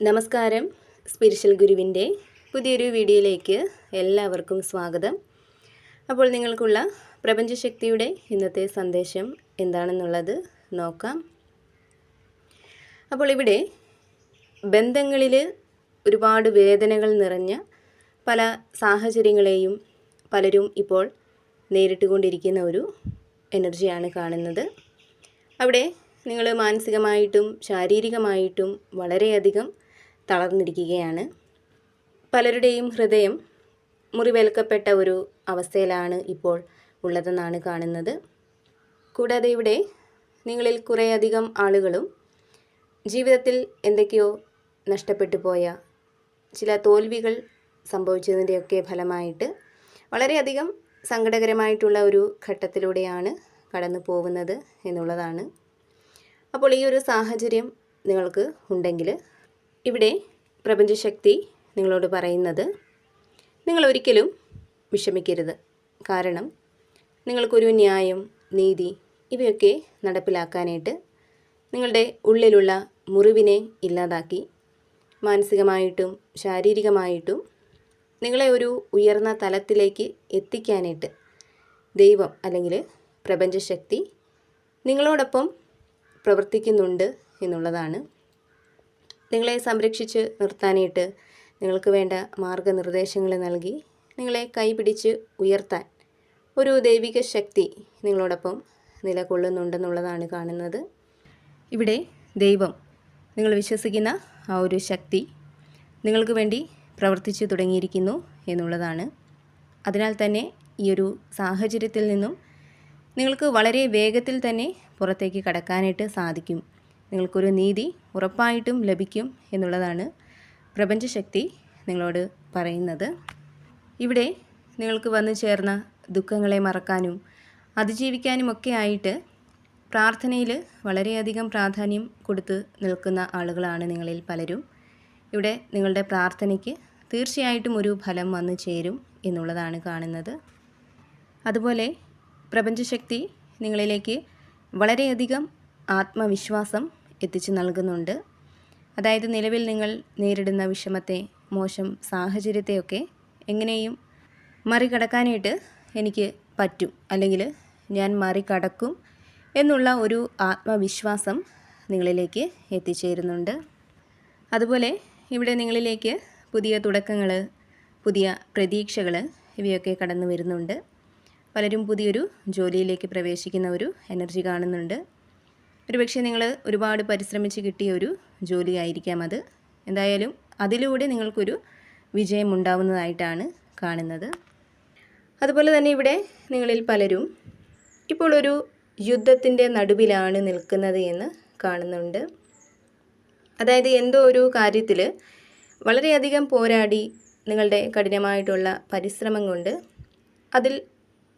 നമസ്കാരം. സ്പിരിച്വൽ ഗുരുവിന്റെ പുതിയൊരു വീഡിയോയിലേക്ക് എല്ലാവർക്കും സ്വാഗതം. അപ്പോൾ നിങ്ങൾക്കുള്ള പ്രപഞ്ചശക്തിയുടെ ഇന്നത്തെ സന്ദേശം എന്താണെന്നുള്ളത് നോക്കാം. അപ്പോൾ ഇവിടെ ബന്ധങ്ങളിൽ ഒരുപാട് വേദനകൾ നിറഞ്ഞ പല സാഹചര്യങ്ങളെയും പലരും ഇപ്പോൾ നേരിട്ടുകൊണ്ടിരിക്കുന്ന ഒരു എനർജിയാണ് കാണുന്നത്. അവിടെ നിങ്ങൾ മാനസികമായിട്ടും ശാരീരികമായിട്ടും വളരെയധികം തളർന്നിരിക്കുകയാണ്. പലരുടെയും ഹൃദയം മുറിവേൽക്കപ്പെട്ട ഒരു അവസ്ഥയിലാണ് ഇപ്പോൾ ഉള്ളതെന്നാണ് കാണുന്നത്. കൂടാതെ ഇവിടെ നിങ്ങളിൽ കുറേയധികം ആളുകളും ജീവിതത്തിൽ എന്തൊക്കെയോ നഷ്ടപ്പെട്ടു പോയ ചില തോൽവികൾ സംഭവിച്ചതിന്റെയൊക്കെ ഫലമായിട്ട് വളരെയധികം സങ്കടകരമായിട്ടുള്ള ഒരു ഘട്ടത്തിലൂടെയാണ് കടന്നു പോകുന്നത് എന്നുള്ളതാണ്. അപ്പോൾ ഈ ഒരു സാഹചര്യം നിങ്ങൾക്ക് ഉണ്ടെങ്കിൽ ഇവിടെ പ്രപഞ്ചശക്തി നിങ്ങളോട് പറയുന്നത് നിങ്ങൾ ഒരിക്കലും വിഷമിക്കരുത്. കാരണം നിങ്ങൾക്കൊരു ന്യായം നീതി ഇവയൊക്കെ നടപ്പിലാക്കാനായിട്ട് നിങ്ങളുടെ ഉള്ളിലുള്ള മുറിവിനെ ഇല്ലാതാക്കി മാനസികമായിട്ടും ശാരീരികമായിട്ടും നിങ്ങളെ ഒരു ഉയർന്ന തലത്തിലേക്ക് എത്തിക്കാനായിട്ട് ദൈവം അല്ലെങ്കിൽ പ്രപഞ്ചശക്തി നിങ്ങളോടൊപ്പം പ്രവർത്തിക്കുന്നുണ്ട് എന്നുള്ളതാണ് നിങ്ങളെ സംരക്ഷിച്ച് നിർത്താനായിട്ട് നിങ്ങൾക്ക് വേണ്ട മാർഗനിർദ്ദേശങ്ങൾ നൽകി നിങ്ങളെ കൈപിടിച്ച് ഉയർത്താൻ ഒരു ദൈവിക ശക്തി നിങ്ങളോടൊപ്പം നിലകൊള്ളുന്നുണ്ടെന്നുള്ളതാണ് കാണുന്നത്. ഇവിടെ ദൈവം നിങ്ങൾ വിശ്വസിക്കുന്ന ആ ഒരു ശക്തി നിങ്ങൾക്ക് വേണ്ടി പ്രവർത്തിച്ചു തുടങ്ങിയിരിക്കുന്നു എന്നുള്ളതാണ്. അതിനാൽ തന്നെ ഈ ഒരു സാഹചര്യത്തിൽ നിന്നും നിങ്ങൾക്ക് വളരെ വേഗത്തിൽ തന്നെ പുറത്തേക്ക് കടക്കാനായിട്ട് സാധിക്കും. നിങ്ങൾക്കൊരു നീതി ഉറപ്പായിട്ടും ലഭിക്കും എന്നുള്ളതാണ് പ്രപഞ്ചശക്തി നിങ്ങളോട് പറയുന്നത്. ഇവിടെ നിങ്ങൾക്ക് വന്നു ചേർന്ന ദുഃഖങ്ങളെ മറക്കാനും അതിജീവിക്കാനുമൊക്കെ ആയിട്ട് പ്രാർത്ഥനയിൽ വളരെയധികം പ്രാധാന്യം കൊടുത്ത് നിൽക്കുന്ന ആളുകളാണ് നിങ്ങളിൽ പലരും. ഇവിടെ നിങ്ങളുടെ പ്രാർത്ഥനയ്ക്ക് തീർച്ചയായിട്ടും ഒരു ഫലം വന്നു ചേരും എന്നുള്ളതാണ് കാണുന്നത്. അതുപോലെ പ്രപഞ്ചശക്തി നിങ്ങളിലേക്ക് വളരെയധികം ആത്മവിശ്വാസം എത്തിച്ചു നൽകുന്നുണ്ട്. അതായത് നിലവിൽ നിങ്ങൾ നേരിടുന്ന വിഷമത്തെ മോശം സാഹചര്യത്തെയൊക്കെ എങ്ങനെയും മറികടക്കാനായിട്ട് എനിക്ക് പറ്റും. അല്ലെങ്കിൽ ഞാൻ മറികടക്കും എന്നുള്ള ഒരു ആത്മവിശ്വാസം നിങ്ങളിലേക്ക് എത്തിച്ചേരുന്നുണ്ട്. അതുപോലെ ഇവിടെ നിങ്ങളിലേക്ക് പുതിയ തുടക്കങ്ങൾ പുതിയ പ്രതീക്ഷകൾ ഇവയൊക്കെ കടന്നു വരുന്നുണ്ട്. പലരും പുതിയൊരു ജോലിയിലേക്ക് പ്രവേശിക്കുന്ന ഒരു എനർജി കാണുന്നുണ്ട്. ഒരുപക്ഷെ നിങ്ങൾ ഒരുപാട് പരിശ്രമിച്ച് കിട്ടിയ ഒരു ജോലിയായിരിക്കാം അത്. എന്തായാലും അതിലൂടെ നിങ്ങൾക്കൊരു വിജയം ഉണ്ടാവുന്നതായിട്ടാണ് കാണുന്നത്. അതുപോലെ തന്നെ ഇവിടെ നിങ്ങളിൽ പലരും ഇപ്പോൾ ഒരു യുദ്ധത്തിന്റെ നടുവിലാണ് നിൽക്കുന്നത് എന്ന് കാണുന്നുണ്ട്. അതായത് എന്തോ ഒരു കാര്യത്തിൽ വളരെയധികം പോരാടി നിങ്ങളുടെ കഠിനമായിട്ടുള്ള പരിശ്രമം കൊണ്ട് അതിൽ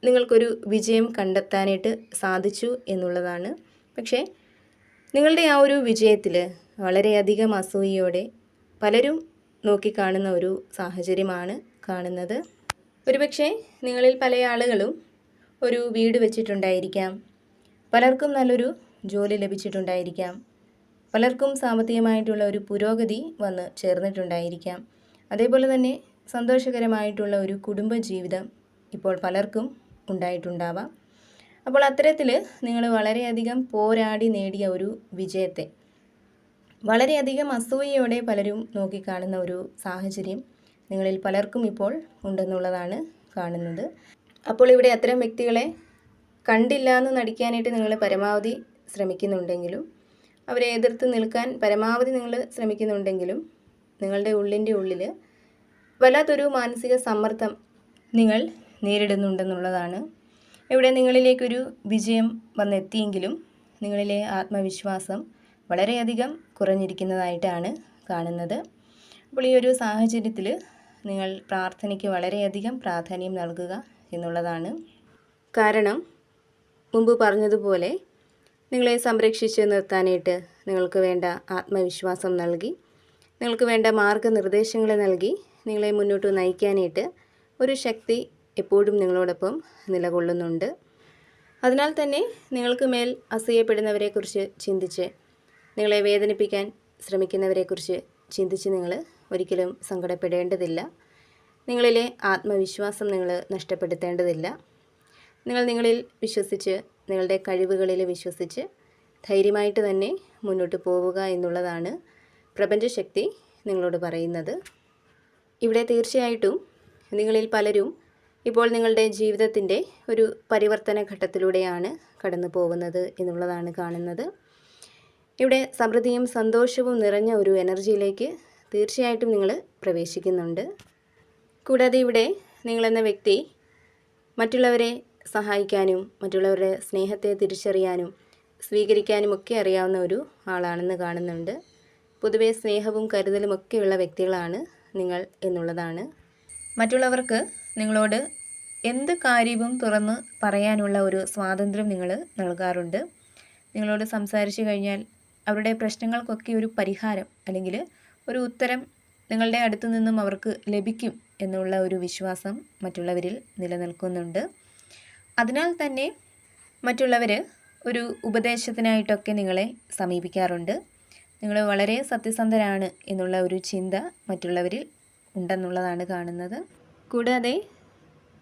നിങ്ങൾക്കൊരു വിജയം കണ്ടെത്താനായിട്ട് സാധിച്ചു എന്നുള്ളതാണ്. പക്ഷേ നിങ്ങളുടെ ആ ഒരു വിജയത്തിൽ വളരെയധികം അസൂയയോടെ പലരും നോക്കിക്കാണുന്ന ഒരു സാഹചര്യമാണ് കാണുന്നത്. ഒരുപക്ഷെ നിങ്ങളിൽ പല ആളുകളും ഒരു വീട് വെച്ചിട്ടുണ്ടായിരിക്കാം. പലർക്കും നല്ലൊരു ജോലി ലഭിച്ചിട്ടുണ്ടായിരിക്കാം. പലർക്കും സാമ്പത്തികമായിട്ടുള്ള ഒരു പുരോഗതി വന്ന് ചേർന്നിട്ടുണ്ടായിരിക്കാം. അതേപോലെ തന്നെ സന്തോഷകരമായിട്ടുള്ള ഒരു കുടുംബജീവിതം ഇപ്പോൾ പലർക്കും ഉണ്ടായിട്ടുണ്ടാവാം. അപ്പോൾ അത്തരത്തിൽ നിങ്ങൾ വളരെയധികം പോരാടി നേടിയ ഒരു വിജയത്തെ വളരെയധികം അസൂയയോടെ പലരും നോക്കിക്കാണുന്ന ഒരു സാഹചര്യം നിങ്ങളിൽ പലർക്കും ഇപ്പോൾ ഉണ്ടെന്നുള്ളതാണ് കാണുന്നത്. അപ്പോൾ ഇവിടെ അത്തരം വ്യക്തികളെ കണ്ടില്ല എന്ന് നടിക്കാനായിട്ട് നിങ്ങൾ പരമാവധി ശ്രമിക്കുന്നുണ്ടെങ്കിലും അവരെ എതിർത്ത് നിൽക്കാൻ പരമാവധി നിങ്ങൾ ശ്രമിക്കുന്നുണ്ടെങ്കിലും നിങ്ങളുടെ ഉള്ളിന്റെ ഉള്ളിൽ വല്ലാത്തൊരു മാനസിക സമ്മർദ്ദം നിങ്ങൾ നേരിടുന്നുണ്ടെന്നുള്ളതാണ് ഇവിടെ നിങ്ങളിലേക്കൊരു വിജയം വന്നെത്തിയെങ്കിലും നിങ്ങളിലെ ആത്മവിശ്വാസം വളരെയധികം കുറഞ്ഞിരിക്കുന്നതായിട്ടാണ് കാണുന്നത്. അപ്പോൾ ഈ ഒരു സാഹചര്യത്തിൽ നിങ്ങൾ പ്രാർത്ഥനയ്ക്ക് വളരെയധികം പ്രാധാന്യം നൽകുക എന്നുള്ളതാണ്. കാരണം മുമ്പ് പറഞ്ഞതുപോലെ നിങ്ങളെ സംരക്ഷിച്ച് നിർത്താനായിട്ട് നിങ്ങൾക്ക് വേണ്ട ആത്മവിശ്വാസം നൽകി നിങ്ങൾക്ക് വേണ്ട മാർഗനിർദ്ദേശങ്ങൾ നൽകി നിങ്ങളെ മുന്നോട്ട് നയിക്കാനായിട്ട് ഒരു ശക്തി എപ്പോഴും നിങ്ങളോടൊപ്പം നിലകൊള്ളുന്നുണ്ട്. അതിനാൽ തന്നെ നിങ്ങൾക്ക് മേൽ അസൂയപ്പെടുന്നവരെക്കുറിച്ച് ചിന്തിച്ച് നിങ്ങളെ വേദനിപ്പിക്കാൻ ശ്രമിക്കുന്നവരെക്കുറിച്ച് ചിന്തിച്ച് നിങ്ങൾ ഒരിക്കലും സങ്കടപ്പെടേണ്ടതില്ല. നിങ്ങളിലെ ആത്മവിശ്വാസം നിങ്ങൾ നഷ്ടപ്പെടുത്തേണ്ടതില്ല. നിങ്ങൾ നിങ്ങളിൽ വിശ്വസിച്ച് നിങ്ങളുടെ കഴിവുകളിൽ വിശ്വസിച്ച് ധൈര്യമായിട്ട് തന്നെ മുന്നോട്ട് പോവുക എന്നുള്ളതാണ് പ്രപഞ്ചശക്തി നിങ്ങളോട് പറയുന്നത്. ഇവിടെ തീർച്ചയായിട്ടും നിങ്ങളിൽ പലരും ഇപ്പോൾ നിങ്ങളുടെ ജീവിതത്തിന്റെ ഒരു പരിവർത്തന ഘട്ടത്തിലൂടെയാണ് കടന്നു പോകുന്നത് എന്നുള്ളതാണ് കാണുന്നത്. ഇവിടെ സമൃദ്ധിയും സന്തോഷവും നിറഞ്ഞ ഒരു എനർജിയിലേക്ക് തീർച്ചയായിട്ടും നിങ്ങൾ പ്രവേശിക്കുന്നുണ്ട്. കൂടാതെ ഇവിടെ നിങ്ങളെന്ന വ്യക്തി മറ്റുള്ളവരെ സഹായിക്കാനും മറ്റുള്ളവരുടെ സ്നേഹത്തെ തിരിച്ചറിയാനും സ്വീകരിക്കാനും ഒക്കെ അറിയാവുന്ന ഒരു ആളാണെന്ന് കാണുന്നുണ്ട്. പൊതുവേ സ്നേഹവും കരുതലും ഒക്കെയുള്ള വ്യക്തികളാണ് നിങ്ങൾ എന്നുള്ളതാണ്. മറ്റുള്ളവർക്ക് നിങ്ങളോട് എന്ത് കാര്യവും തുറന്ന് പറയാനുള്ള ഒരു സ്വാതന്ത്ര്യം നിങ്ങൾ നൽകാറുണ്ട്. നിങ്ങളോട് സംസാരിച്ചു കഴിഞ്ഞാൽ അവരുടെ പ്രശ്നങ്ങൾക്കൊക്കെ ഒരു പരിഹാരം അല്ലെങ്കിൽ ഒരു ഉത്തരം നിങ്ങളുടെ അടുത്തു നിന്നും അവർക്ക് ലഭിക്കും എന്നുള്ള ഒരു വിശ്വാസം മറ്റുള്ളവരിൽ നിലനിൽക്കുന്നുണ്ട്. അതിനാൽ തന്നെ മറ്റുള്ളവർ ഒരു ഉപദേശത്തിനായിട്ടൊക്കെ നിങ്ങളെ സമീപിക്കാറുണ്ട്. നിങ്ങൾ വളരെ സത്യസന്ധരാണ് എന്നുള്ള ഒരു ചിന്ത മറ്റുള്ളവരിൽ ഉണ്ടെന്നുള്ളതാണ് കാണുന്നത്. കൂടാതെ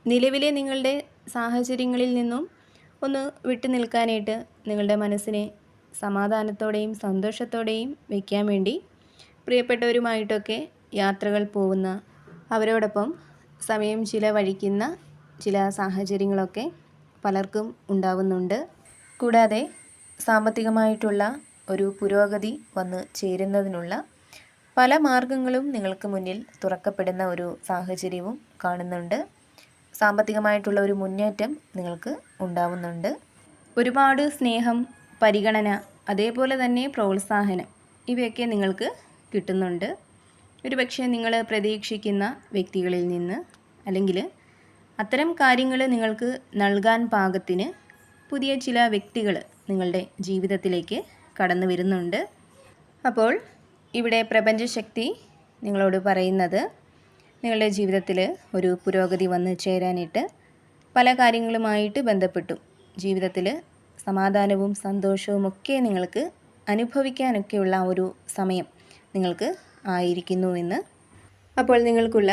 നിലവിലെ നിങ്ങളുടെ സാഹചര്യങ്ങളിൽ നിന്നും ഒന്ന് വിട്ടു നിൽക്കാനായിട്ട് നിങ്ങളുടെ മനസ്സിനെ സമാധാനത്തോടെയും സന്തോഷത്തോടെയും വയ്ക്കാൻ വേണ്ടി പ്രിയപ്പെട്ടവരുമായിട്ടൊക്കെ യാത്രകൾ പോകുന്ന അവരോടൊപ്പം സമയം ചിലവഴിക്കുന്ന ചില സാഹചര്യങ്ങളൊക്കെ പലർക്കും ഉണ്ടാവുന്നുണ്ട്. കൂടാതെ സാമ്പത്തികമായിട്ടുള്ള ഒരു പുരോഗതി വന്ന് ചേരുന്നതിനുള്ള പല മാർഗങ്ങളും നിങ്ങൾക്ക് മുന്നിൽ തുറക്കപ്പെടുന്ന ഒരു സാഹചര്യവും കാണുന്നുണ്ട്. സാമ്പത്തികമായിട്ടുള്ള ഒരു മുന്നേറ്റം നിങ്ങൾക്ക് ഉണ്ടാവുന്നുണ്ട്. ഒരുപാട് സ്നേഹം പരിഗണന അതേപോലെ തന്നെ പ്രോത്സാഹനം ഇവയൊക്കെ നിങ്ങൾക്ക് കിട്ടുന്നുണ്ട്. ഒരുപക്ഷെ നിങ്ങൾ പ്രതീക്ഷിക്കുന്ന വ്യക്തികളിൽ നിന്ന് അല്ലെങ്കിൽ അത്തരം കാര്യങ്ങൾ നിങ്ങൾക്ക് നൽകാൻ പാകത്തിന് പുതിയ ചില വ്യക്തികൾ നിങ്ങളുടെ ജീവിതത്തിലേക്ക് കടന്നു വരുന്നുണ്ട്. അപ്പോൾ ഇവിടെ പ്രപഞ്ചശക്തി നിങ്ങളോട് പറയുന്നത് നിങ്ങളുടെ ജീവിതത്തിൽ ഒരു പുരോഗതി വന്ന് ചേരാനായിട്ട് പല കാര്യങ്ങളുമായിട്ട് ബന്ധപ്പെട്ടു. ജീവിതത്തിൽ സമാധാനവും സന്തോഷവും ഒക്കെ നിങ്ങൾക്ക് അനുഭവിക്കാനൊക്കെയുള്ള ഒരു സമയം നിങ്ങൾക്ക് ആയിരിക്കുന്നു എന്ന്. അപ്പോൾ നിങ്ങൾക്കുള്ള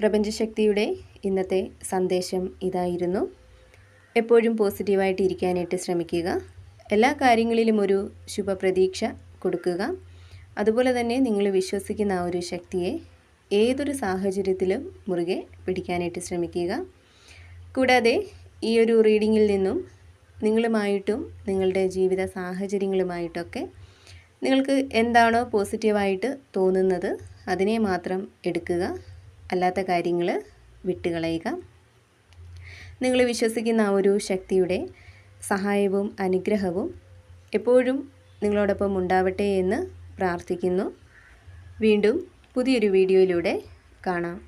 പ്രപഞ്ചശക്തിയുടെ ഇന്നത്തെ സന്ദേശം ഇതായിരുന്നു. എപ്പോഴും പോസിറ്റീവായിട്ട് ഇരിക്കാനായിട്ട് ശ്രമിക്കുക. എല്ലാ കാര്യങ്ങളിലും ഒരു ശുഭപ്രതീക്ഷ കൊടുക്കുക. അതുപോലെ തന്നെ നിങ്ങൾ വിശ്വസിക്കുന്ന ആ ഒരു ശക്തിയെ ഏതൊരു സാഹചര്യത്തിലും മുറുകെ പിടിക്കാനായിട്ട് ശ്രമിക്കുക. കൂടാതെ ഈ ഒരു റീഡിങ്ങിൽ നിന്നും നിങ്ങളുമായിട്ടും നിങ്ങളുടെ ജീവിത സാഹചര്യങ്ങളുമായിട്ടൊക്കെ നിങ്ങൾക്ക് എന്താണോ പോസിറ്റീവായിട്ട് തോന്നുന്നത് അതിനെ മാത്രം എടുക്കുക. അല്ലാത്ത കാര്യങ്ങൾ വിട്ടുകളയുക. നിങ്ങൾ വിശ്വസിക്കുന്ന ആ ഒരു ശക്തിയുടെ സഹായവും അനുഗ്രഹവും എപ്പോഴും നിങ്ങളോടൊപ്പം ഉണ്ടാവട്ടെ എന്ന് പ്രാർത്ഥിക്കുന്നു. വീണ്ടും പുതിയൊരു വീഡിയോയിലൂടെ കാണാം.